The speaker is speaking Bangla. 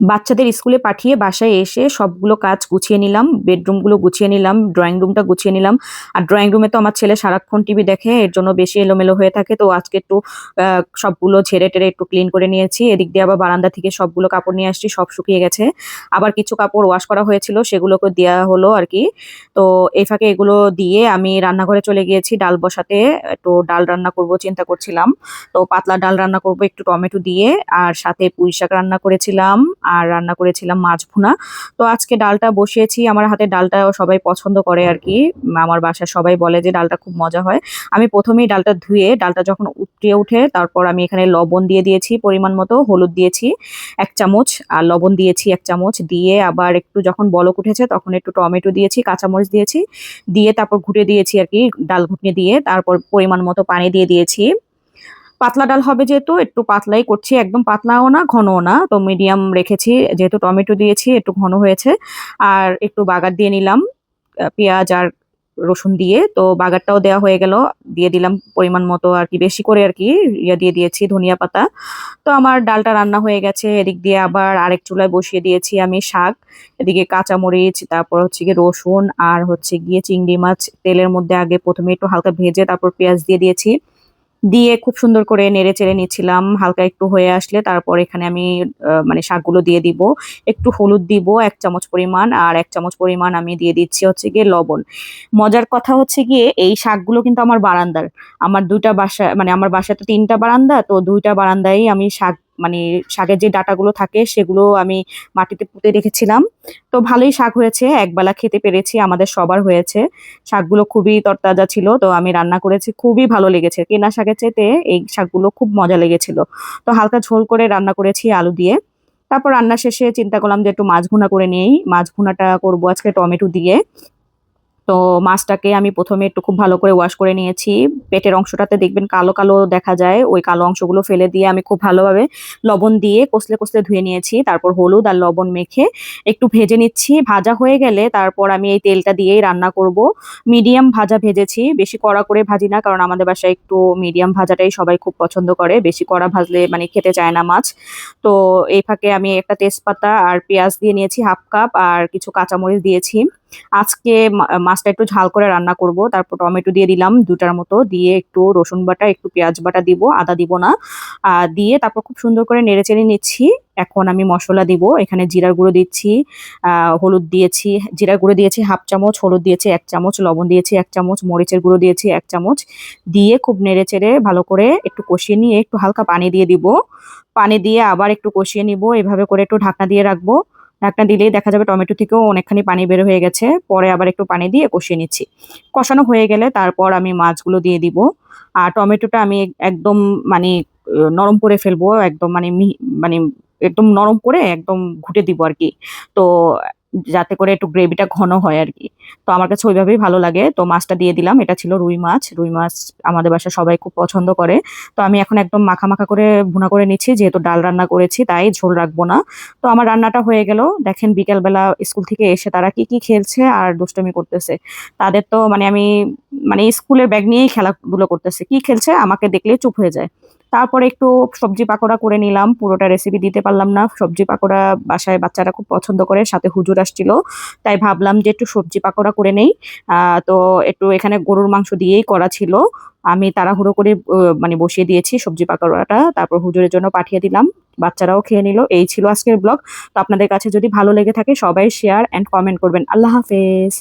বাচ্চাদের স্কুলে পাঠিয়ে বাসায় এসে সবগুলো কাজ গুছিয়ে নিলাম, বেডরুমগুলো গুছিয়ে নিলাম, ড্রয়িং রুমটা গুছিয়ে নিলাম। আর ড্রয়িং রুমে তো আমার ছেলে সারাক্ষণ টিভি দেখে, এর জন্য বেশি এলোমেলো হয়ে থাকে। তো আজকে একটু সবগুলো ঝেড়ে টেরে একটু ক্লিন করে নিয়েছি। এদিক দিয়ে আবার বারান্দা থেকে সবগুলো কাপড় নিয়ে আসছি, সব শুকিয়ে গেছে। আবার কিছু কাপড় ওয়াশ করা হয়েছিল, সেগুলোকে দেওয়া হলো আর কি। তো এই ফাঁকে এগুলো দিয়ে আমি রান্নাঘরে চলে গিয়েছি, ডাল বসাতে। একটু ডাল রান্না করব চিন্তা করছিলাম। তো পাতলা ডাল রান্না করব একটু টমেটো দিয়ে, আর সাথে পুঁই শাক রান্না করেছিলাম। আর রান্না করেছিলাম মাছ ভুনা। তো আজকে ডালটা বসিয়েছি, আমার হাতে ডালটা সবাই পছন্দ করে আর কি। আমার বাসার সবাই বলে যে ডালটা খুব মজা হয়। আমি প্রথমেই ডালটা ধুয়ে, ডালটা যখন উঠিয়ে উঠে তারপর আমি এখানে লবণ দিয়ে দিয়েছি পরিমাণ মতো, হলুদ দিয়েছি এক চামচ, আর লবণ দিয়েছি এক চামচ। দিয়ে আবার একটু যখন বলক উঠেছে, তখন একটু টমেটো দিয়েছি, কাঁচামরিচ দিয়েছি। দিয়ে তারপর ঘুটে দিয়েছি আর কি, ডাল ঘুটনে দিয়ে। তারপর পরিমাণ মতো পানি দিয়ে দিয়েছি। পাতলা ডাল হবে যেহেতু, একটু পাতলাই করছি, একদম পাতলাও না, ঘনও না। তো মিডিয়াম রেখেছি, যেহেতু টমেটো দিয়েছি, একটু ঘন হয়েছে। আর একটু বাগার দিয়ে নিলাম পেঁয়াজ আর রসুন দিয়ে। তো বাগারটাও দেওয়া হয়ে গেল, দিয়ে দিলাম পরিমাণ মতো আর কি, বেশি করে আর কি ইয়ে দিয়ে দিয়েছি, ধনিয়া পাতা। তো আমার ডালটা রান্না হয়ে গেছে, এদিক দিয়ে আবার আরেক চুলায় বসিয়ে দিয়েছি আমি শাক। এদিকে কাঁচামরিচ, তারপর হচ্ছে গিয়ে রসুন, আর হচ্ছে গিয়ে চিংড়ি মাছ। তেলের মধ্যে আগে প্রথমে একটু হালকা ভেজে তারপর পেঁয়াজ দিয়ে দিয়েছি। দিয়ে খুব সুন্দর করে নেড়ে চেড়ে নিচ্ছিলাম। হালকা একটু হয়ে আসলে তারপর এখানে আমি মানে শাকগুলো দিয়ে দিব। একটু হলুদ দিব, এক চামচ পরিমাণ, আর এক চামচ পরিমাণ আমি দিয়ে দিচ্ছি হচ্ছে গিয়ে লবণ। মজার কথা হচ্ছে গিয়ে এই শাকগুলো কিন্তু আমার বারান্দার। আমার দুইটা বাসা মানে আমার বাসায় তো তিনটা বারান্দা, তো দুইটা বারান্দায় আমি শাক মানে শাকের যে ডাটাগুলো থাকে সেগুলো আমি মাটিতে পুঁতে রেখেছিলাম। তো ভালোই শাক হয়েছে, একবেলা খেতে পেরেছি, আমাদের সবার হয়েছে। শাকগুলো খুবই তরতাজা ছিল, তো আমি রান্না করেছি, খুবই ভালো লেগেছে। কেনা শাকের চাইতে এই শাকগুলো খুব মজা লেগেছিল। তো হালকা ঝোল করে রান্না করেছি আলু দিয়ে। তারপর রান্না শেষে চিন্তা করলাম যে একটু মাছ ভুনা করে নেই মাছ ভুনাটা করব আজকে টমেটো দিয়ে। তো মাছটাকে আমি প্রথমে একটু খুব ভালো করে ওয়াশ করে নিয়েছি। পেটের অংশটাতে দেখবেন কালো কালো দেখা যায়, ওই কালো অংশগুলো ফেলে দিয়ে আমি খুব ভালোভাবে লবণ দিয়ে কষলে কষলে ধুয়ে নিয়েছি। তারপর হলুদ আর লবণ মেখে একটু ভেজে নিচ্ছি। ভাজা হয়ে গেলে তারপর আমি এই তেলটা দিয়েই রান্না করব। মিডিয়াম ভাজা ভেজেছি, বেশি কড়া করে ভাজি না, কারণ আমাদের বাসায় একটু মিডিয়াম ভাজাটাই সবাই খুব পছন্দ করে। বেশি কড়া ভাজলে মানে খেতে চায় না মাছ। তো এই ফাঁকে আমি একটা তেজপাতা আর পেঁয়াজ দিয়ে নিয়েছি, হাফ কাপ, আর কিছু কাঁচামরিচ দিয়েছি। আজকে মা- মাছটা একটু ঝাল করে রান্না করব। তারপর টমেটো দিয়ে দিলাম দুটার মতো। দিয়ে একটু রসুন বাটা, একটু পেঁয়াজ বাটা দিব, আদা দিব না। দিয়ে তারপর খুব সুন্দর করে নেড়ে চেড়ে নিচ্ছি। এখন আমি মশলা দিব। এখানে জিরার গুঁড়ো দিচ্ছি হলুদ দিয়েছি, জিরার গুঁড়ো দিয়েছি হাফ চামচ, হলুদ দিয়েছি এক চামচ, লবণ দিয়েছি এক চামচ, মরিচের গুঁড়ো দিয়েছি এক চামচ। দিয়ে খুব নেড়ে চেড়ে ভালো করে একটু কষিয়ে নিয়ে একটু হালকা পানি দিয়ে দিব। পানি দিয়ে আবার একটু কষিয়ে নিব। এভাবে করে একটু ঢাকনা দিয়ে রাখব। ঢাকনা দিলেই দেখা যাবে টমেটো থেকেও অনেকখানি পানি বের হয়ে গেছে। পরে আবার একটু পানি দিয়ে কষিয়ে নিচ্ছি। কষানো হয়ে গেলে তারপর আমি মাছগুলো দিয়ে দিব। আর টমেটোটা আমি একদম মানে নরম করে ফেলব, একদম মানে মানে একদম নরম করে একদম ঘুটে দিব আর কি। তো যাতে করে একটু গ্রেভিটা ঘন হয় আর কি তো আমার কাছে ওইভাবেই ভালো লাগে। তো মাছটা দিয়ে দিলাম। এটা ছিল রুই মাছ। রুই মাছ আমাদের বাসায় সবাই খুব পছন্দ করে। তো আমি এখন একদম মাখা মাখা করে ভুনা করে নিচ্ছি। যেহেতু ডাল রান্না করেছি, তাই ঝোল রাখব না। তো আমার রান্নাটা হয়ে গেল। দেখেন বিকেলবেলা স্কুল থেকে এসে তারা কি কি খেলছে আর দুষ্টমি করতেছে। তাদের তো মানে আমি মানে স্কুলের ব্যাগ নিয়েই খেলাধুলো করতেছে। কি খেলছে? আমাকে দেখলে চুপ হয়ে যায়। তারপরে একটু সবজি পাকোড়া করে নিলাম। পুরোটা রেসিপি দিতে পারলাম না। সবজি পাকোড়া বাসায় বাচ্চারা খুব পছন্দ করে, সাথে হুজুর আসছিল। তাই ভাবলাম যে একটু সবজি পাকোড়া করে নেই। তো একটু এখানে গরুর মাংস দিয়েই করা ছিল। আমি তাড়াহুড়ো করে মানে বসিয়ে দিয়েছি সবজি পাকোড়াটা। তারপর হুজুরের জন্য পাঠিয়ে দিলাম। বাচ্চারাও খেয়ে নিল। এই ছিল আজকের ব্লগ তো আপনাদের কাছে যদি ভালো লেগে থাকে, সবাই শেয়ার অ্যান্ড কমেন্ট করবেন। আল্লাহ হাফেজ।